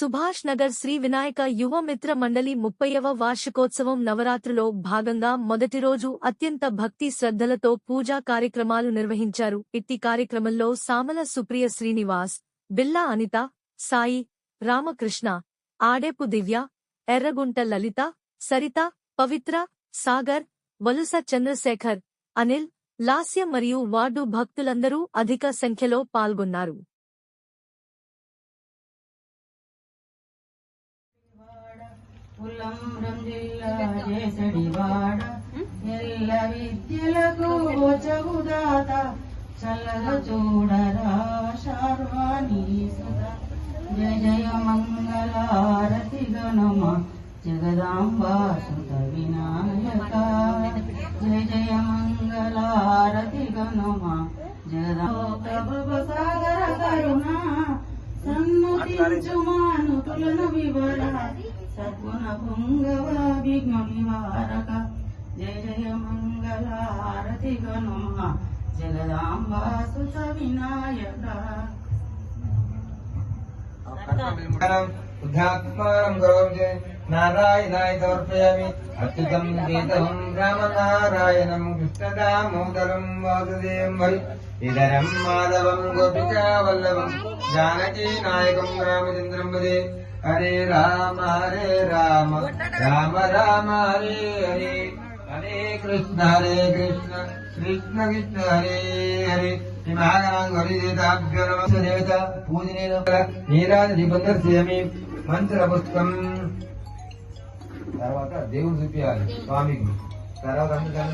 సుభాష్ నగర్ శ్రీ వినాయక యువ మిత్ర మండలి ముప్పైవ వార్షికోత్సవం నవరాత్రిలో భాగంగా మొదటి రోజు అత్యంత భక్తి శ్రద్ధలతో పూజా కార్యక్రమాలు నిర్వహించారు. ఇట్టి కార్యక్రమంలో సామల సుప్రియ శ్రీనివాస్ బిల్లా అనిత సాయి రామకృష్ణ ఆడేపు దివ్య ఎర్రగుంట లలిత సరిత పవిత్ర సాగర్ వలుస చంద్రశేఖర్ అనిల్ లాస్య మరియు వార్డు భక్తులందరూ అధిక సంఖ్యలో పాల్గొన్నారు. ఉల్లంబ్రం జిల్లా చేసడివాడ ఎల్ల విద్యలకు చగుదాత చల్లగా చూడరా శార్వాణి సుత జయ జయ మంగళారతి గణమ జగదాంబా వినాయక. జయ జయ మంగళారతి గణమ జగదాంబ సాగర కరుణ సన్నుతించు మానుతులను వివరా. సద్గుణ పుంగవ నివారక జయ జయ మంగళారతి హారతి గణమ జగదాంబ సుత వినాయక బుద్ధాత్మానం గౌరవ నారాయణాయ సమర్పయామి. అచ్యుతం గీతం రామనారాయణం. కృష్ణదామోదరం వాసుదేవం వై. ఇదరం మాధవం గోపికా వల్లభం జానకీ నాయకం రామచంద్రం వదే. హరే రామ హరే రామ. రామ రామ హరే హరే. హరే కృష్ణ హరే కృష్ణ. కృష్ణ కృష్ణ హరే హరే. హిమాగణాంగరిదేతాభ్యో నమః. దేవత పూజనేన నీరాజ దీపందర్శయామి మంత్ర పుస్తకం తర్వాత దేవుడు చూపించాలి స్వామికి. తర్వాత అందరూ